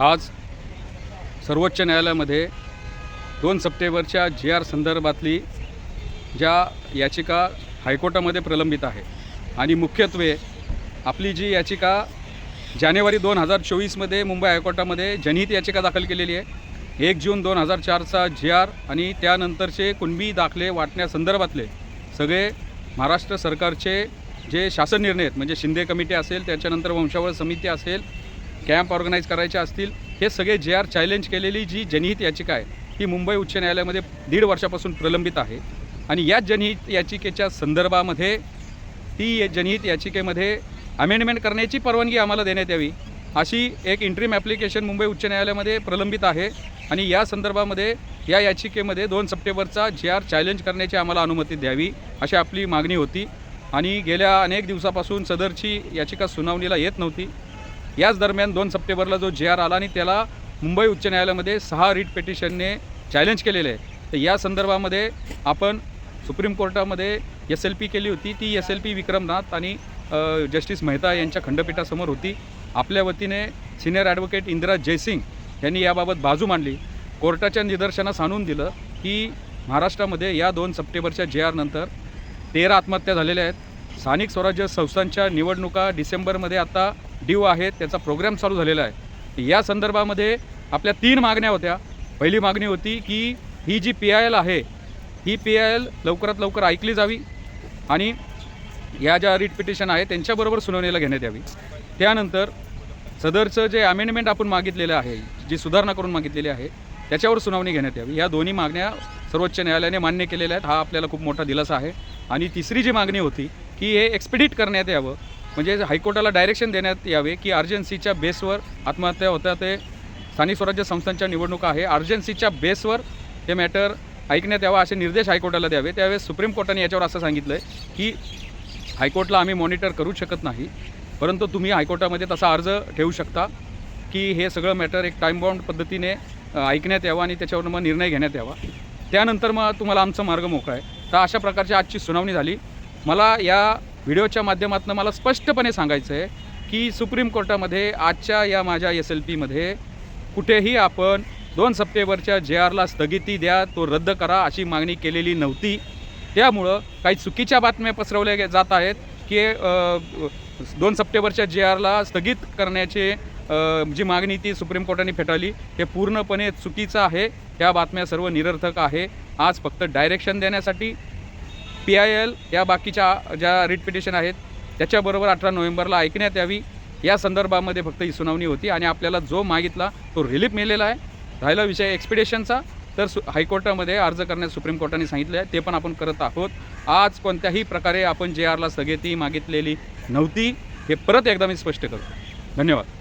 आज सर्वोच्च न्यायालयामध्ये दोन सप्टेंबरच्या जी आर संदर्भातली ज्या याचिका हायकोर्टामध्ये प्रलंबित आहे आणि मुख्यत्वे आपली जी याचिका जानेवारी दोन हजार चोवीसमध्ये मुंबई हायकोर्टामध्ये जनहित याचिका दाखल केलेली आहे. एक जून दोन हजार चारचा जी आर आणि त्यानंतरचे कुणबी दाखले वाटण्यासंदर्भातले सगळे महाराष्ट्र सरकारचे जे शासन निर्णय आहेत म्हणजे शिंदे कमिटी असेल त्याच्यानंतर वंशावळ समिती असेल कॅम्प ऑर्गनाईज करायचे असतील हे सगळे जे आर चॅलेंज केलेली जी जनहित याचिका आहे ही मुंबई उच्च न्यायालयामध्ये दीड वर्षापासून प्रलंबित आहे. आणि या जनहित याचिकेच्या संदर्भामध्ये ती जनहित याचिकेमध्ये अमेंडमेंट करण्याची परवानगी आम्हाला देण्यात यावी अशी एक इंट्रीम ॲप्लिकेशन मुंबई उच्च न्यायालयामध्ये प्रलंबित आहे. आणि या संदर्भामध्ये या याचिकेमध्ये दोन सप्टेंबरचा जे आर चॅलेंज करण्याची आम्हाला अनुमती द्यावी अशी आपली मागणी होती. आणि गेल्या अनेक दिवसापासून सदरची याचिका सुनावणीला येत नव्हती. याच दरम्यान दोन सप्टेंबरला जो जे आर आला आणि त्याला मुंबई उच्च न्यायालयामध्ये सहा रीट पिटिशनने चॅलेंज केलेले आहे. तर या संदर्भामध्ये आपण सुप्रीम कोर्टामध्ये एस एल पी केली होती. ती एस एल पी विक्रमनाथ आणि जस्टिस मेहता यांच्या खंडपीठासमोर होती. आपल्या वतीने सिनियर ॲडव्होकेट इंदिरा जयसिंग यांनी याबाबत बाजू मांडली. कोर्टाच्या निदर्शनास आणून दिलं की महाराष्ट्रामध्ये या दोन सप्टेंबरच्या जे आरनंतर तेरा आत्महत्या झालेल्या आहेत. स्थानिक स्वराज्य संस्थांच्या निवडणुका डिसेंबरमध्ये आता ड्यू आहेत त्याचा प्रोग्राम चालू झालेला आहे. या संदर्भामध्ये आपल्या तीन मागण्या होत्या. पहिली मागणी होती की ही जी पी आय एल आहे ही पी आय एल लवकरात लवकर ऐकली जावी आणि या ज्या रिट पिटिशन आहे त्यांच्याबरोबर सुनावणीला घेण्यात यावी. त्यानंतर सदरचं जे अमेंडमेंट आपण मागितलेलं आहे जी सुधारणा करून मागितलेली आहे त्याच्यावर सुनावणी घेण्यात यावी. या दोन्ही मागण्या सर्वोच्च न्यायालयाने मान्य केलेल्या आहेत. हा आपल्याला खूप मोठा दिलासा आहे. आणि तिसरी जी मागणी होती की हे एक्सपिडिट करण्यात यावं. म्हणजे हायकोर्टाला डायरेक्शन देण्यात यावे की अर्जन्सीच्या बेसवर आत्महत्या होत्या ते स्थानिक स्वराज्य संस्थांच्या निवडणुका आहे. अर्जन्सीच्या बेसवर हे मॅटर ऐकण्यात यावं असे निर्देश हायकोर्टाला द्यावे. त्यावेळेस सुप्रीम कोर्टाने याच्यावर असं सांगितलं आहे की हायकोर्टला आम्ही मॉनिटर करू शकत नाही. परंतु तुम्ही हायकोर्टामध्ये तसा अर्ज ठेवू शकता की हे सगळं मॅटर एक टाईम बाउंड पद्धतीने ऐकण्यात यावं आणि त्याच्यावर मग निर्णय घेण्यात यावा. त्यानंतर मग तुम्हाला आमचा मार्ग मोकळा आहे. तर अशा प्रकारची आजची सुनावणी झाली. मला या व्हिडिओच्या माध्यमातून मला स्पष्टपणे सांगायचं आहे की सुप्रीम कोर्टामध्ये आजच्या या माझ्या एस एल पीमध्ये कुठेही आपण दोन सप्टेंबरच्या जे आरला स्थगिती द्या तो रद्द करा अशी मागणी केलेली नव्हती. त्यामुळं काही चुकीच्या बातम्या पसरवल्या गे- जात आहेत की दोन सप्टेंबरच्या जे आरला स्थगित करण्याचे जी मागणी ती सुप्रीम कोर्टाने फेटाळली हे पूर्णपणे चुकीचं आहे. त्या बातम्या सर्व निरर्थक आहे. आज फक्त डायरेक्शन देण्यासाठी पी आय एल या बाकीच्या ज्या रिट पिटिशन आहेत त्याच्याबरोबर अठरा नोव्हेंबरला ऐकण्यात यावी. या संदर्भामध्ये फक्त ही सुनावणी होती आणि आपल्याला जो मागितला तो रिलीफ मिळालेला आहे. राहिला विषय एक्सपिडेशनचा तर सु हायकोर्टामध्ये अर्ज करण्यास सुप्रीम कोर्टाने सांगितलं आहे ते पण आपण करत आहोत. आज कोणत्याही प्रकारे आपण जे आरला स्थगिती मागितलेली नव्हती हे परत एकदा मी स्पष्ट करतो. धन्यवाद.